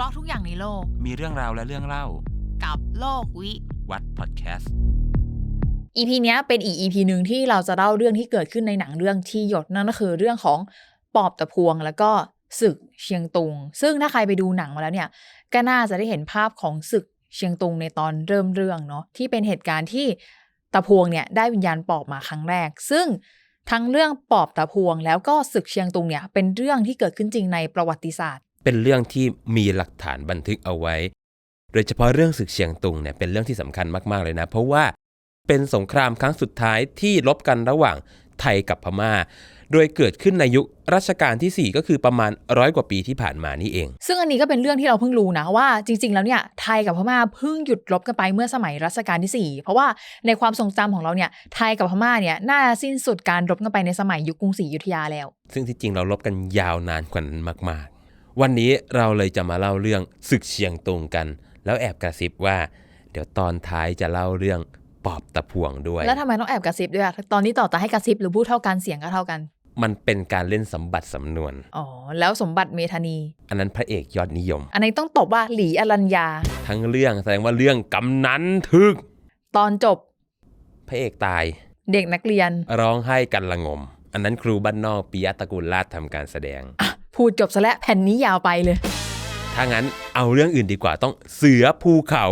ราะทุกอย่างในโลก มีเรื่องราวและเรื่องเล่า กับโลกวิวัดพอดแคสต์ EP เนี้ยเป็นอีก EP หนึ่งที่เราจะเล่าเรื่องที่เกิดขึ้นในหนังเรื่องที่หยดนั่นก็คือเรื่องของปอบตะพวงแล้วก็ศึกเชียงตุง ซึ่งถ้าใครไปดูหนังมาแล้วเนี่ย ก็น่าจะได้เห็นภาพของศึกเชียงตุงในตอนเริ่มเรื่องเนาะที่เป็นเหตุการณ์ที่ตะพวงเนี่ยได้วิญญาณปอบมาครั้งแรก ซึ่งทั้งเรื่องปอบตะพวงแล้วก็ศึกเชียงตุงเนี่ยเป็นเรื่องที่เกิดขึ้นจริงในประวัติศาสตร์ เป็นเรื่องที่มีหลักฐานบันทึกเอาไว้ โดยเฉพาะเรื่องศึกเชียงตุงเนี่ยเป็นเรื่องที่สำคัญมากๆเลยนะ เพราะว่าเป็นสงครามครั้งสุดท้ายที่ลบกันระหว่างไทยกับพม่า โดยเกิดขึ้นในยุครัชกาลที่ 4 ก็คือประมาณร้อยกว่าปีที่ผ่านมานี่เอง ซึ่งอันนี้ก็เป็นเรื่องที่เราเพิ่งรู้นะว่าจริง ๆ แล้วเนี่ยไทยกับพม่าเพิ่งหยุดรบกันไปเมื่อสมัยรัชกาลที่ 4 เพราะว่าในความทรงจำของเราเนี่ยไทยกับพม่าเนี่ยน่าจะสิ้นสุดการรบกันไปในสมัยยุคกรุงศรีอยุธยาแล้ว ซึ่งที่จริงเราลบกันยาวนานกว่านั้นมากๆ วันนี้เราเลยจะมาเล่าเรื่องศึกเชียงตุงกัน แล้วแอบกระซิบว่า เดี๋ยวตอนท้ายจะเล่าเรื่องปอบตะพวงด้วย แล้วทำไมต้องแอบกระซิบด้วยอะตอนนี้ต่อจะให้กระซิบหรือพูดเท่ากันเสียงก็เท่ากัน มันเป็นการเล่นสมบัติสำนวน อ๋อ แล้วสมบัติเมธานี อันนั้นพระเอกยอดนิยม อันนี้ต้องตบว่าหลีอรัญญา ทั้งเรื่องแสดงว่าเรื่องกำนันทึก ตอนจบ พระเอกตาย เด็กนักเรียน ร้องไห้กันละงม อันนั้นครูบ้านนอกปิยะตระกูลราชทำการแสดง พูดจบซะแล้วแผ่นนี้ยาวไปเลย ถ้างั้นเอาเรื่องอื่นดีกว่าต้องเสือภูเขา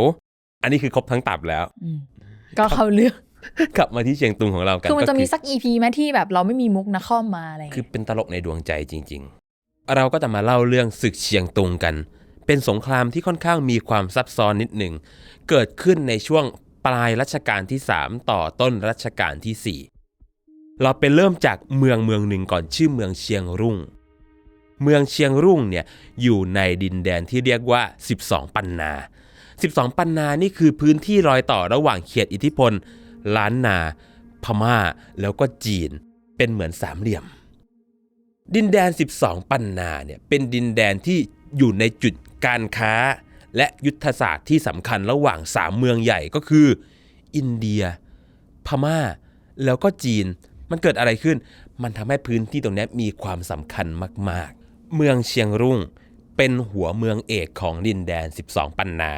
อันนี้คือครบทั้งตับแล้วอืมก็เข้าเรื่องกลับมาที่เชียงตุงของเรากันคือมันจะมีก็สักอีพีไหมที่แบบเราไม่มีมุกนะข้อมมาอะไรอย่างคือเงี้ยเป็นตลกในดวงใจจริง ๆ เราก็จะมาเล่าเรื่องศึกเชียงตุงกัน เป็นสงครามที่ค่อนข้างมีความซับซ้อนนิดหนึ่งเกิดขึ้นในช่วงปลายรัชกาลที่ 3 ต่อต้นรัชกาลที่ 4 เราไปเริ่มจากเมืองเมืองหนึ่งก่อนชื่อเมืองเชียงรุ่ง เมืองเชียงรุ่งเนี่ยอยู่ในดินแดนที่เรียกว่า 12 ปันนา 12 ปันนานี่คือพื้นที่รอยต่อระหว่างเขตอิทธิพล ล้านนา พม่า แล้วก็จีน เป็นเหมือนสามเหลี่ยม ดินแดน 12 ปันนาเนี่ยเป็นดินแดนที่อยู่ในจุดการค้า และยุทธศาสตร์ที่สำคัญระหว่างสามเมืองใหญ่ก็คือ อินเดีย พม่า แล้วก็จีน มันเกิดอะไรขึ้น มันทำให้พื้นที่ตรงนี้มีความสำคัญมากๆ เมืองเชียงรุ่งเป็นหัวเมืองเอกของดินแดน 12 ปันนา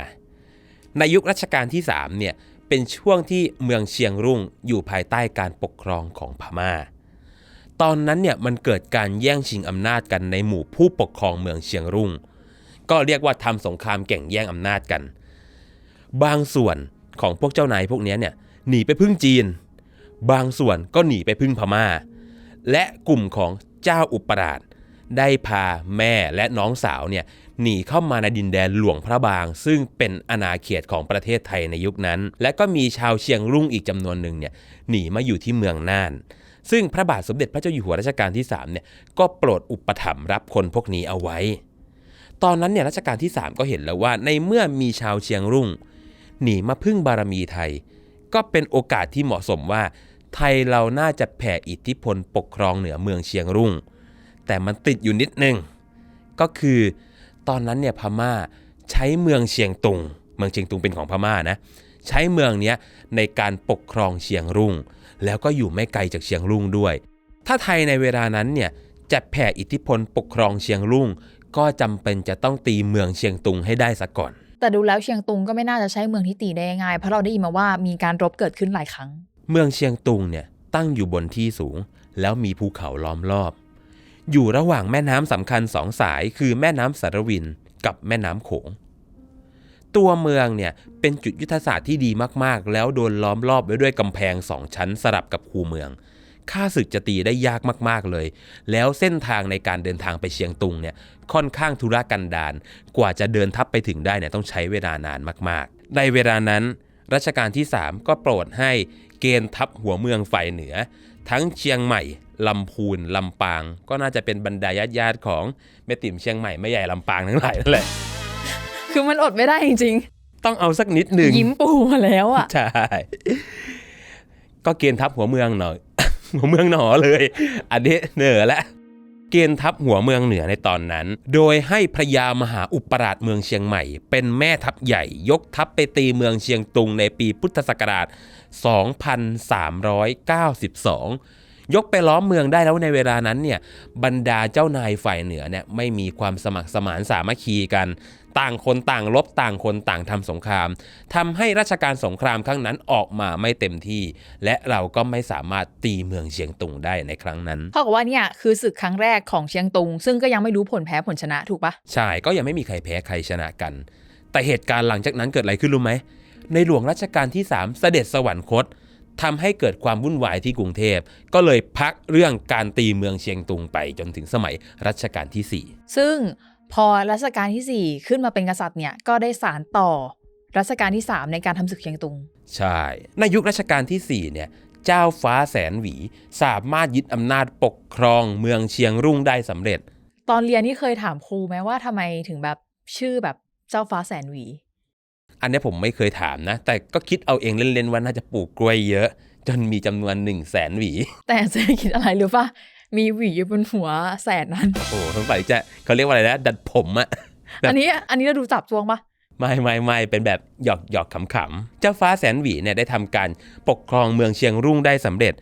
ในยุครัชกาลที่3เนี่ยเป็นช่วงที่เมืองเชียงรุ่งอยู่ภายใต้การปกครองของพม่า ตอนนั้นเนี่ยมันเกิดการแย่งชิงอำนาจกันในหมู่ผู้ปกครองเมืองเชียงรุ่ง ก็เรียกว่าทำสงครามแข่งแย่งอำนาจกัน บางส่วนของพวกเจ้านายพวกนี้เนี่ยหนีไปพึ่งจีน บางส่วนก็หนีไปพึ่งพม่า และกลุ่มของเจ้าอุปราช ได้พาแม่และน้องสาวเนี่ยหนีเข้ามาในดินแดนหลวงพระบาง ซึ่งเป็นอาณาเขตของประเทศไทยในยุคนั้น และก็มีชาวเชียงรุ่งอีกจำนวนหนึ่งเนี่ยหนีมาอยู่ที่เมืองน่าน ซึ่งพระบาทสมเด็จพระเจ้าอยู่หัวรัชกาลที่3เนี่ยก็โปรดอุปถัมภ์รับคนพวกนี้เอาไว้ ตอนนั้นเนี่ยรัชกาลที่ 3 ก็เห็นแล้วว่าในเมื่อมีชาวเชียงรุ่ง หนีมาพึ่งบารมีไทย ก็เป็นโอกาสที่เหมาะสมว่า ไทยเราน่าจะแผ่อิทธิพลปกครองเหนือเมืองเชียงรุ่ง แต่มันติดอยู่นิดนึง ก็คือตอนนั้นเนี่ยพม่าใช้เมืองเชียงตุง เมืองเชียงตุงเป็นของพม่านะ ใช้เมืองเนี้ยในการปกครองเชียงรุ่ง แล้วก็อยู่ไม่ไกลจากเชียงรุ่งด้วย ถ้าไทยในเวลานั้นเนี่ยจะแผ่อิทธิพลปกครองเชียงรุ่ง ก็จำเป็นจะต้องตีเมืองเชียงตุงให้ได้ซะก่อน แต่ดูแล้วเชียงตุงก็ไม่น่าจะใช่เมืองที่ตีได้ง่ายเพราะเราได้ยินมาว่ามีการรบเกิดขึ้นหลายครั้ง เมืองเชียงตุงเนี่ยตั้งอยู่บนที่สูง แล้วมีภูเขาล้อมรอบ อยู่ระหว่างแม่น้ำสำคัญสองสายคือแม่น้ำสารวินกับแม่น้ำโขง ตัวเมืองเนี่ยเป็นจุดยุทธศาสตร์ที่ดีมากๆ แล้วโดนล้อมรอบไว้ด้วยกำแพงสองชั้นสลับกับคูเมืองข้าศึกจะตีได้ยากมากๆเลย แล้วเส้นทางในการเดินทางไปเชียงตุงเนี่ยค่อนข้างธุรกันดารกว่าจะเดินทัพไปถึงได้เนี่ยต้องใช้เวลานานมากๆ ในเวลานั้นรัชกาลที่ 3 ก็โปรดให้เกณฑ์ทัพหัวเมืองฝ่ายเหนือ ทั้งเชียงใหม่ ลำพูนลำปาง ก็น่าจะเป็นบรรดาญาติญาติๆของแม่ติ๋มเชียงใหม่แม่ใหญ่ลำปางทั้งหลายนั่นแหละ คือมันอดไม่ได้จริงต้องเอาสักนิดหนึ่งๆยิ้มปูมาแล้วอะ ใช่ ก็เกณฑ์ทัพหัวเมืองหน่อย หัวเมืองหนอเลย อันนี้เหนือละ เกณฑ์ทัพหัวเมืองเหนือในตอนนั้น โดยให้พระยามหาอุปราชเมืองเชียงใหม่ เป็นแม่ทัพใหญ่ ยกทัพไปตีเมืองเชียงตุงในปีพุทธศักราช 2392 ยกไปล้อมเมืองได้แล้วในเวลานั้นเนี่ยบรรดาเจ้านายฝ่ายเหนือเนี่ยไม่มีความสมัครสมานสามัคคีกัน ต่างคนต่างลบต่างคนต่างทำสงครามทำให้ราชการสงครามครั้งนั้นออกมาไม่เต็มที่ และเราก็ไม่สามารถตีเมืองเชียงตุงได้ในครั้งนั้นเท่ากับว่าเนี่ยคือศึกครั้งแรกของเชียงตุง ซึ่งก็ยังไม่รู้ผลแพ้ผลชนะถูกปะใช่ก็ยังไม่มีใครแพ้ใครชนะกัน แต่เหตุการณ์หลังจากนั้นเกิดอะไรขึ้นรู้ไหมในหลวงรัชกาลที่ 3 เสด็จสวรรคต ทำให้เกิดความวุ่นวายที่กรุงเทพ ก็เลยพักเรื่องการตีเมืองเชียงตุงไปจนถึงสมัยรัชกาลที่ซึ่งพอรัชกาลที่ 4 ขึ้นมาเป็นกษัตริย์เนี่ยก็ได้สารต่อรัชกาลที่ 3 ในการทำศึกเชียงตุง4ใช่ ในยุครัชกาลที่4เนี่ยเจ้าฟ้าแสนหวี สามารถยึดอำนาจปกครองเมืองเชียงรุ่งได้สำเร็จ ตอนเรียนนี่เคยถามครูไหมว่าทำไมถึงแบบชื่อแบบเจ้าฟ้าแสนหวี อันเนี้ยผมไม่เคยถามนะ แต่ก็คิดเอาเองเล่นๆว่าน่าจะปลูกกล้วยเยอะ จนมีจำนวน1 0 0 0 0แสนหวี แต่เศรษฐกิจอะไรหรือปะมีหวีอยู่บนหัวแสนนั้นโอ้โหสงสัยจะเขาเรียกว่าอะไรนะ ดัดผมอะแบบอันนี้อันนี้เราดูจับจวงปะไม่ไม่ไม่เป็นแบบหยอกหยอกขำๆ เจ้าฟ้าแสนหวีเนี่ยได้ทำการปกครองเมืองเชียงรุ่งได้สำเร็จ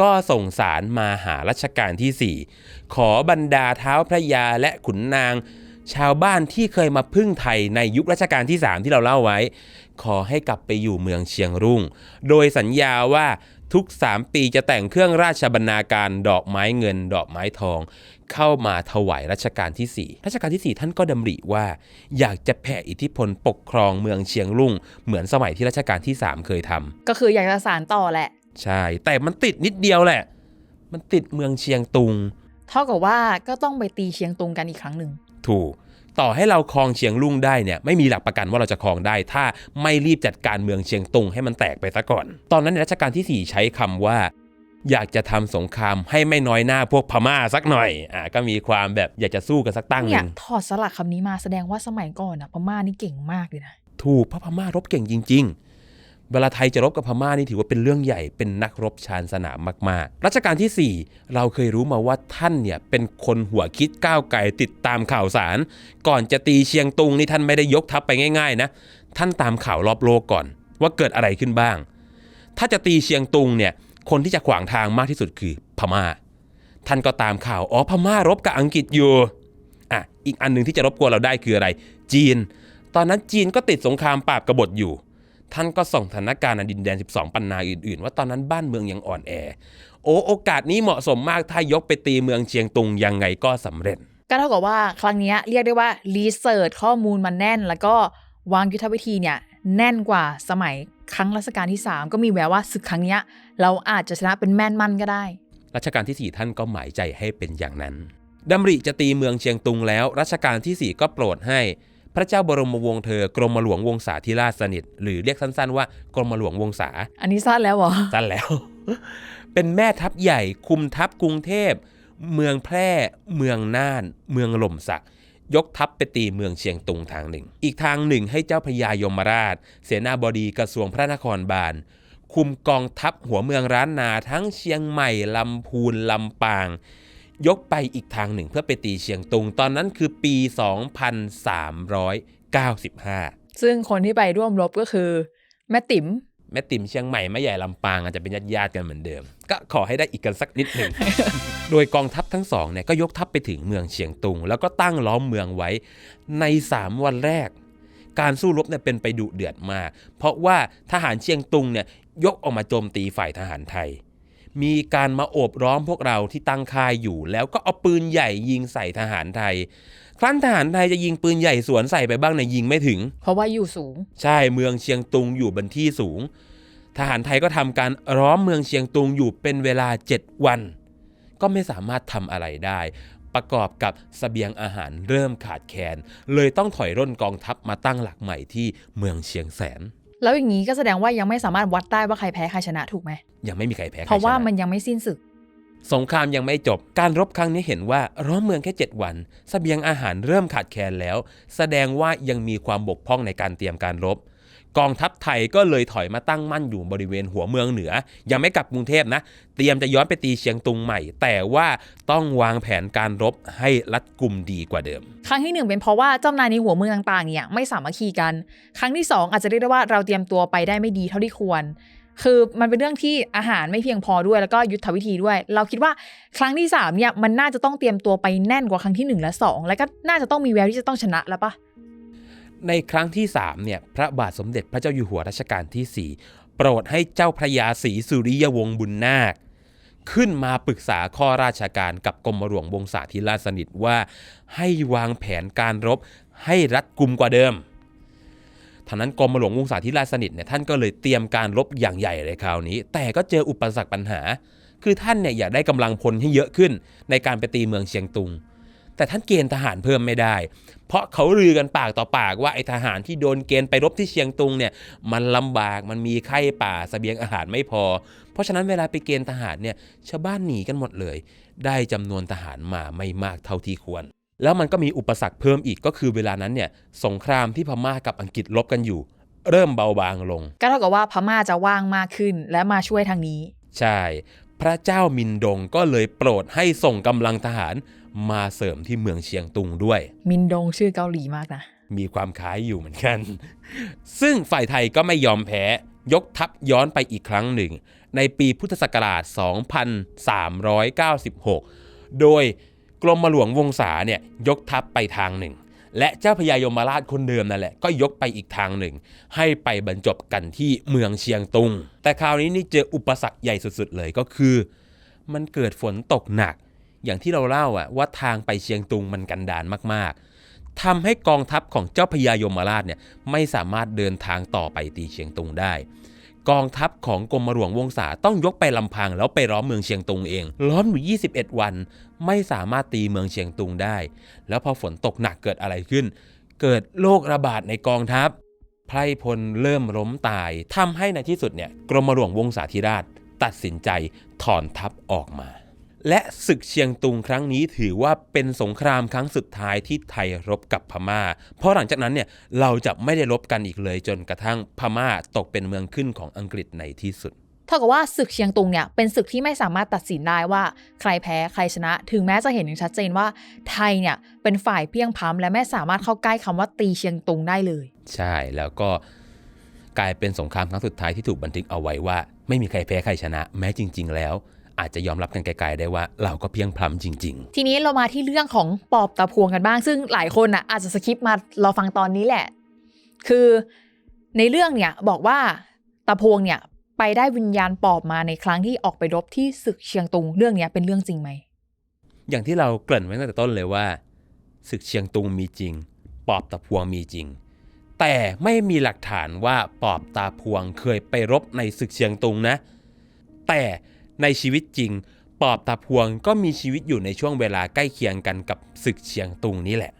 ก็ส่งสารมาหารัชกาลที่ 4 ขอบรรดาเท้าพระยาและขุนนาง ชาวบ้านที่เคยมาพึ่งไทยในยุครัชกาลที่ 3 ที่เราเล่าไว้ ขอให้กลับไปอยู่เมืองเชียงรุ่ง โดยสัญญาว่าทุก 3 ปีจะแต่งเครื่องราชบรรณาการดอกไม้เงิน ดอกไม้ทอง เข้ามาถวายรัชกาลที่ 4 รัชกาลที่ 4 ท่านก็ดำริว่า อยากจะแผ่อิทธิพลปกครองเมืองเชียงรุ่ง เหมือนสมัยที่รัชกาลที่ 3 เคยทำก็คืออยากจะสารต่อแหละ ใช่ แต่มันติดนิดเดียวแหละ มันติดเมืองเชียงตุง เท่ากับว่าก็ต้องไปตีเชียงตุงกันอีกครั้งหนึ่ง ถูก ต่อให้เราครองเชียงรุ่งได้เนี่ยไม่มีหลักประกันว่าเราจะครองได้ ถ้าไม่รีบจัดการเมืองเชียงตุงให้มันแตกไปซะก่อน ตอนนั้นในรัชกาลที่ 4 ใช้คำว่า อยากจะทำสงครามให้ไม่น้อยหน้าพวกพม่าสักหน่อยอ่าก็มีความแบบอยากจะสู้กันสักตั้งหเนี่ยนึ่งถอดสลักคำนี้มาแสดงว่าสมัยก่อนอะพม่านี่เก่งมากเลยนะถูกเพราะพม่ารบเก่งจริง ๆ เวลาไทยจะรบกับพม่านี่ถือว่าเป็นเรื่องใหญ่เป็นนักรบชาญสนามมากๆ รัชกาลที่ 4 เราเคยรู้มาว่าท่านเนี่ยเป็นคนหัวคิดก้าวไกลติดตามข่าวสาร ก่อนจะตีเชียงตุงนี่ท่านไม่ได้ยกทัพไปง่ายๆนะ ท่านตามข่าวรอบโลกก่อน ว่าเกิดอะไรขึ้นบ้าง ถ้าจะตีเชียงตุงเนี่ยคนที่จะขวางทางมากที่สุดคือพม่า ท่านก็ตามข่าวอ๋อพม่ารบกับอังกฤษอยู่อะอีกอันหนึ่งที่จะรบกวนเราได้คืออะไร จีน ตอนนั้นจีนก็ติดสงครามปราบกบฏอยู่ ท่านก็ส่งสถานการณ์ในดินแดน 12 ปันนาอื่นๆ ว่าตอนนั้นบ้านเมืองยังอ่อนแอ โอ้โอกาสนี้เหมาะสมมากถ้ายกไปตีเมืองเชียงตุงยังไงก็สำเร็จ ก็เท่ากับว่าครั้งเนี้ยเรียกได้ว่ารีเสิร์ชข้อมูลมันแน่น แล้วก็วางยุทธวิธีเนี่ยแน่นกว่าสมัยครั้งรัชกาลที่ 3 ก็มีแววว่าศึกครั้งเนี้ยเราอาจจะชนะเป็นแม่นมั่นก็ได้ รัชกาลที่ 4 ท่านก็หมายใจให้เป็นอย่างนั้นดำริจะตีเมืองเชียงตุงแล้วรัชกาลที่ 4 ก็โปรดให้ พระเจ้าบรมวงศ์เธอกรมหลวงวงศาธิราชสนิท หรือเรียกสั้นๆว่ากรมหลวงวงศา อันนี้สั้นแล้วเหรอ สั้นแล้ว เป็นแม่ทัพใหญ่คุมทัพกรุงเทพ เมืองแพร่ เมืองน่าน เมืองหล่มสัก ยกทัพไปตีเมืองเชียงตุงทางหนึ่ง อีกทางหนึ่งให้เจ้าพญายมราช เสนาบดีกระทรวงพระนครบาล คุมกองทัพหัวเมืองร้านนาทั้งเชียงใหม่ลำพูนลำปาง ยกไปอีกทางหนึ่งเพื่อไปตีเชียงตุง ตอนนั้นคือปี 2395 ซึ่งคนที่ไปร่วมรบก็คือ แม่ติ๋มแม่ติ่มเชียงใหม่แม่ใหญ่ลำปางอาจจะเป็นญาติญาติๆกันเหมือนเดิม ก็ขอให้ได้อีกกันสักนิดหนึ่ง โดยกองทัพทั้งสองเนี่ยก็ยกทัพไปถึงเมืองเชียงตุง แล้วก็ตั้งล้อมเมืองไว้ ใน 3 วันแรก การสู้รบเนี่ยเป็นไปดุเดือดมาก เพราะว่าทหารเชียงตุงเนี่ยยกออกมาโจมตีฝ่ายทหารไทย มีการมาโอบล้อมพวกเราที่ตั้งค่ายอยู่ แล้วก็เอาปืนใหญ่ยิงใส่ทหารไทย ครั้นทหารไทยจะยิงปืนใหญ่สวนใส่ไปบ้างในยยิงไม่ถึง เพราะว่าอยู่สูง ใช่เมืองเชียงตุงอยู่บนที่สูง ทหารไทยก็ทำการล้อมเมืองเชียงตุงอยู่เป็นเวลา 7 วัน ก็ไม่สามารถทำอะไรได้ ประกอบกับสเสบียงอาหารเริ่มขาดแคลนเลยต้องถอยร่นกองทัพมาตั้งหลักใหม่ที่เมืองเชียงแสน แล้วอย่างนี้ก็แสดงว่ายังไม่สามารถวัดได้ว่าใครแพ้ใครชนะถูกไหมยังไม่มีใครแพ้ใครเพราะว่าชนมันยังไม่สิ้นศึกสงครามยังไม่จบ การรบครั้งนี้เห็นว่าร้อมเมืองแค่ 7 วันสเสบียงอาหารเริ่มขาดแคลนแล้ว แสดงว่ายังมีความบกพร่องในการเตรียมการรบ กองทัพไทยก็เลยถอยมาตั้งมั่นอยู่บริเวณหัวเมืองเหนือ ยังไม่กลับกรุงเทพนะ เตรียมจะย้อนไปตีเชียงตุงใหม่ แต่ว่าต้องวางแผนการรบให้รัดกุมดีกว่าเดิม ครั้งที่หนึ่งเป็นเพราะว่าเจ้านายในหัวเมืองต่างๆเนี่ยไม่สามัคคีกัน ครั้งที่สองอาจจะเรียกได้ว่าเราเตรียมตัวไปได้ไม่ดีเท่าที่ควร คือมันเป็นเรื่องที่อาหารไม่เพียงพอด้วยแล้วก็ยุทธวิธีด้วย เราคิดว่าครั้งที่สามเนี่ยมันน่าจะต้องเตรียมตัวไปแน่นกว่าครั้งที่หนึ่งและสองแล้วก็น่าจะต้องมีแววที่จะต้องชนะแล้วปะ ในครั้งที่3เนี่ยพระบาทสมเด็จพระเจ้าอยู่หัวรัชกาลที่ 4 โปรดให้เจ้าพระยาศรีสุริยวงศ์บุญนาค ขึ้นมาปรึกษาข้อราชการกับกรมหลวงวงศาธิราชสนิทว่า ให้วางแผนการรบให้รัดกุมกว่าเดิมท่านั้นกรมหลวงวงศาธิราชสนิทเนี่ยท่านก็เลยเตรียมการรบอย่างใหญ่เลยคราวนี้ แต่ก็เจออุปสรรคปัญหา คือท่านเนี่ยอยากได้กำลังพลให้เยอะขึ้นในการไปตีเมืองเชียงตุง แต่ท่านเกณฑ์ทหารเพิ่มไม่ได้ เพราะเขาลือกันปากต่อปากว่าไอ้ทหารที่โดนเกณฑ์ไปรบที่เชียงตุงเนี่ยมันลำบากมันมีไข้ป่าสเสบียงอาหารไม่พอ เพราะฉะนั้นเวลาไปเกณฑ์ทหารเนี่ยชาวบ้านหนีกันหมดเลย ได้จำนวนทหารมาไม่มากเท่าที่ควร แล้วมันก็มีอุปสรรคเพิ่มอีกก็คือเวลานั้นเนี่ยสงครามที่พม่ากับอังกฤษรบกันอยู่ เริ่มเบาบางลง ก็เท่ากับว่าพม่าจะว่างมากขึ้นและมาช่วยทางนี้ ใช่ พระเจ้ามินดงก็เลยโปรดให้ส่งกำลังทหาร มาเสริมที่เมืองเชียงตุงด้วย มินดงชื่อเกาหลีมากนะ มีความคล้ายอยู่เหมือนกัน ซึ่งฝ่ายไทยก็ไม่ยอมแพ้ ยกทัพย้อนไปอีกครั้งหนึ่ง ในปีพุทธศักราช 2396 โดยกรมหลวงวงศาเนี่ยยกทัพไปทางหนึ่ง และเจ้าพญายมราชคนเดิมนั่นแหละก็ยกไปอีกทางหนึ่ง ให้ไปบรรจบกันที่เมืองเชียงตุง แต่คราวนี้นี่เจออุปสรรคใหญ่สุดๆเลยก็คือ มันเกิดฝนตกหนัก อย่างที่เราเล่าอะว่าทางไปเชียงตุงมันกันดานมากๆทำให้กองทัพของเจ้าพญายมราชเนี่ยไม่สามารถเดินทางต่อไปตีเชียงตุงได้ กองทัพของกรมหลวงวงศาต้องยกไปลำพังแล้วไปล้อมเมืองเชียงตุงเอง ล้อมอยู่ 21 วัน ไม่สามารถตีเมืองเชียงตุงได้ แล้วพอฝนตกหนักเกิดอะไรขึ้น เกิดโรคระบาดในกองทัพไพรพลเริ่มล้มตายทำให้ในที่สุดเนี่ยกรมหลวงวงศาธิราชตัดสินใจถอนทัพออกมา และศึกเชียงตุงครั้งนี้ถือว่าเป็นสงครามครั้งสุดท้ายที่ไทยรบกับพม่า เพราะหลังจากนั้นเนี่ยเราจะไม่ได้รบกันอีกเลยจนกระทั่งพม่าตกเป็นเมืองขึ้นของอังกฤษในที่สุดเท่ากับว่าศึกเชียงตุงเนี่ยเป็นศึกที่ไม่สามารถตัดสินได้ว่าใครแพ้ใครชนะ ถึงแม้จะเห็นอย่างชัดเจนว่าไทยเนี่ยเป็นฝ่ายเพียงพล้ำและไม่สามารถเข้าใกล้คำว่าตีเชียงตุงได้เลย ใช่แล้วก็กลายเป็นสงครามครั้งสุดท้ายที่ถูกบันทึกเอาไว้ว่า ไม่มีใครแพ้ใครชนะ แม้จริง ๆ แล้ว อาจจะยอมรับกันไกลๆได้ว่าเราก็เพียงพล้ำจริงทีนี้เรามาที่เรื่องของปอบตาพวงกันบ้าง ซึ่งหลายคนอะอาจจะสคิปมารอฟังตอนนี้แหละ คือในเรื่องเนี่ยบอกว่าตาพวงเนี่ยไปได้วิญญาณปอบมาในครั้งที่ออกไปรบที่ศึกเชียงตุงเรื่องเนี้ยเป็นเรื่องจริงไหมๆอย่างที่เราเกริ่นไว้ตั้งแต่ต้นเลยว่าศึกเชียงตุงมีจริง ปอบตะพวงมีจริง แต่ไม่มีหลักฐานว่าปอบตาพวงเคยไปรบในศึกเชียงตุงนะ แต่ ในชีวิตจริง ปอบตาพวงก็มีชีวิตอยู่ในช่วงเวลาใกล้เคียงกันกับศึกเชียงตุงนี่แหละ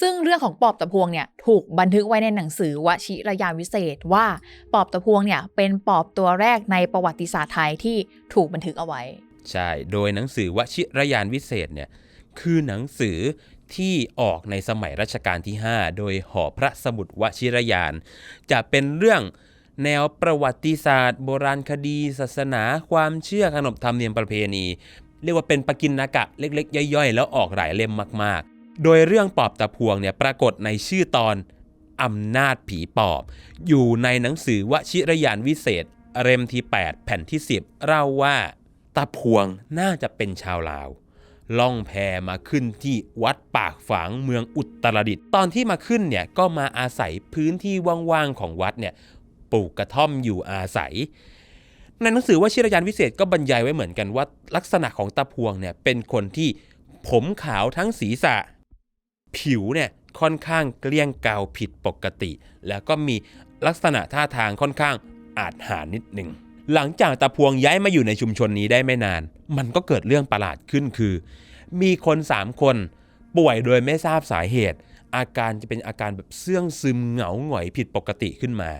ซึ่งเรื่องของปอบตะพวงเนี่ยถูกบันทึกไว้ในหนังสือวชิรยานวิเศษว่าปอบตะพวงเนี่ยเป็นปอบตัวแรกในประวัติศาสตร์ไทยที่ถูกบันทึกเอาไว้ ใช่ โดยหนังสือวชิรยานวิเศษเนี่ยคือหนังสือที่ออกในสมัยรัชกาลที่ 5 โดยหอพระสมุดวชิรยาน จะเป็นเรื่อง แนวประวัติศาสตร์ โบราณคดี ศาสนา ความเชื่อขนบธรรมเนียมประเพณี เรียกว่าเป็นปกินนากะเล็กๆ ย่อยๆ แล้วออกหลายเล่มมากๆ โดยเรื่องปอบตะพวงเนี่ยปรากฏในชื่อตอนอำนาจผีปอบ อยู่ในหนังสือวชิรยานวิเศษเล่มที่ 8 แผ่นที่ 10 เล่าว่าตาพวงน่าจะเป็นชาวลาว ล่องแพมาขึ้นที่วัดปากฝางเมืองอุตรดิตถ์ตอนที่มาขึ้นเนี่ยก็มาอาศัยพื้นที่ว่างๆของวัดเนี่ย ปลูกกระท่อมอยู่อาศัย ในหนังสือว่าชิรยานวิเศษก็บรรยายไว้เหมือนกันว่า ลักษณะของตาพวงเนี่ยเป็นคนที่ผมขาวทั้งศีรษะ ผิวเนี่ยค่อนข้างเกลี้ยงเกลาผิดปกติ แล้วก็มีลักษณะท่าทางค่อนข้างอาจหานิดหนึ่งหลังจากตาพวงย้ายมาอยู่ในชุมชนนี้ได้ไม่นาน มันก็เกิดเรื่องประหลาดขึ้นคือ มีคนสามคน ป่วยโดยไม่ทราบสาเหตุ อาการจะเป็นอาการแบบเสื่องซึมเหงาหงอยผิดปกติขึ้นมา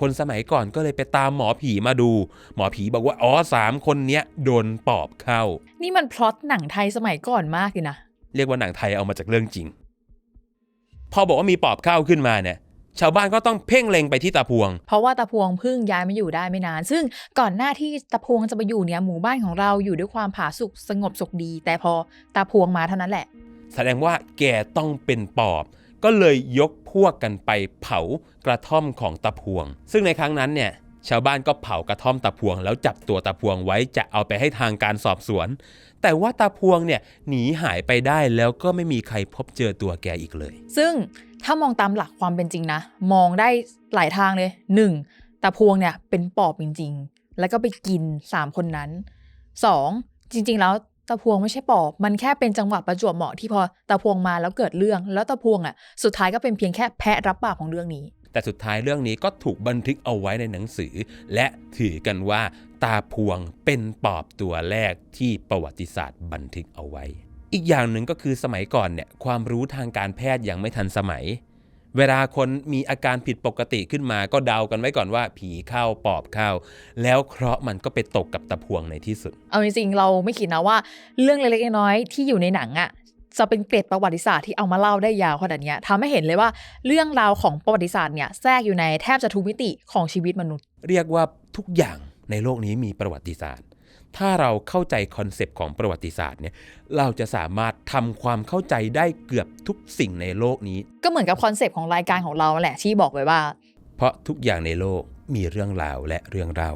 คนสมัยก่อนก็เลยไปตามหมอผีมาดู หมอผีบอกว่าอ๋อสามคนเนี้ยโดนปอบเข้า นี่มันพล็อตหนังไทยสมัยก่อนมากเลยนะ เรียกว่าหนังไทยเอามาจากเรื่องจริง พอบอกว่ามีปอบเข้าขึ้นมาเนี่ยชาวบ้านก็ต้องเพ่งเล็งไปที่ตาพวง เพราะว่าตาพวงเพิ่งย้ายมาอยู่ได้ไม่นาน ซึ่งก่อนหน้าที่ตาพวงจะมาอยู่เนี่ยหมู่บ้านของเราอยู่ด้วยความผาสุกสงบสุขดี แต่พอตาพวงมาเท่านั้นแหละ แสดงว่าแกต้องเป็นปอบ ก็เลยยกพวกกันไปเผากระท่อมของตาพวง ซึ่งในครั้งนั้นเนี่ยชาวบ้านก็เผากระท่อมตาพวง แล้วจับตัวตาพวงไว้จะเอาไปให้ทางการสอบสวน แต่ว่าตาพวงเนี่ยหนีหายไปได้แล้วก็ไม่มีใครพบเจอตัวแกอีกเลย ซึ่งถ้ามองตามหลักความเป็นจริงนะ มองได้หลายทางเลย 1. ตาพวงเนี่ยเป็นปอบจริง ๆ แล้วก็ไปกิน 3 คนนั้น 2. จริง ๆ แล้ว ตาพวงไม่ใช่ปอบ มันแค่เป็นจังหวะประจวบเหมาะที่พอตาพวงมาแล้วเกิดเรื่อง แล้วตาพวงอะ สุดท้ายก็เป็นเพียงแค่แพะรับบาปของเรื่องนี้ แต่สุดท้ายเรื่องนี้ก็ถูกบันทึกเอาไว้ในหนังสือ และถือกันว่า ตาพวงเป็นปอบตัวแรกที่ประวัติศาสตร์บันทึกเอาไว้ อีกอย่างหนึ่งก็คือสมัยก่อนเนี่ยความรู้ทางการแพทย์ยังไม่ทันสมัย เวลาคนมีอาการผิดปกติขึ้นมา ก็เดากันไว้ก่อนว่า ผีเข้าปอบเข้า แล้วเคราะห์มันก็ไปตกกับตาพวงในที่สุด เอาจริงๆเราไม่คิดนะว่า เรื่องเล็กๆน้อยๆที่อยู่ในหนังอะจะเป็นเกร็ดประวัติศาสตร์ที่เอามาเล่าได้ยาวขนาดเนี้ยทำให้เห็นเลยว่าเรื่องราวของประวัติศาสตร์เนี่ยแทรกอยู่ในแทบจะทุกมิติของชีวิตมนุษย์ เรียกว่าทุกอย่างในโลกนี้มีประวัติศาสตร์ ถ้าเราเข้าใจคอนเซปต์ของประวัติศาสตร์เนี่ยเราจะสามารถทำความเข้าใจได้เกือบทุกสิ่งในโลกนี้ ก็เหมือนกับคอนเซปต์ของรายการของเราแหละที่บอกไว้ว่า เพราะทุกอย่างในโลกมีเรื่องราวและเรื่องเล่า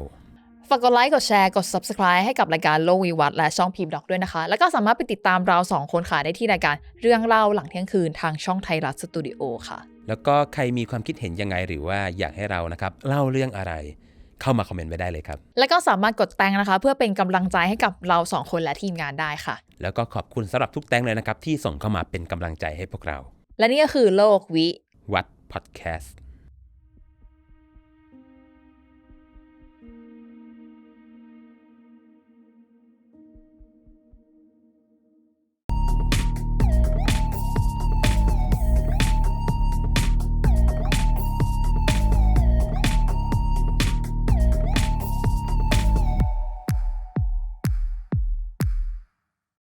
ฝากกดไลค์ กดแชร์ กด subscribe ให้กับรายการโลกวิวัฒน์และช่องพีมดอกด้วยนะคะ แล้วก็สามารถไปติดตามเราสองคนค่ะได้ที่รายการเรื่องเล่าหลังเที่ยงคืนทางช่องไทยรัฐสตูดิโอค่ะ แล้วก็ใครมีความคิดเห็นยังไงหรือว่าอยากให้เรานะครับเล่าเรื่องอะไร เข้ามาคอมเมนต์ไว้ได้เลยครับ แล้วก็สามารถกดแตงนะคะ เพื่อเป็นกำลังใจให้กับเราสองคนและทีมงานได้ค่ะ แล้วก็ขอบคุณสำหรับทุกแตงเลยนะครับที่ส่งเข้ามาเป็นกำลังใจให้พวกเรา และนี่ก็คือโลกวิวัดพอดแคสต์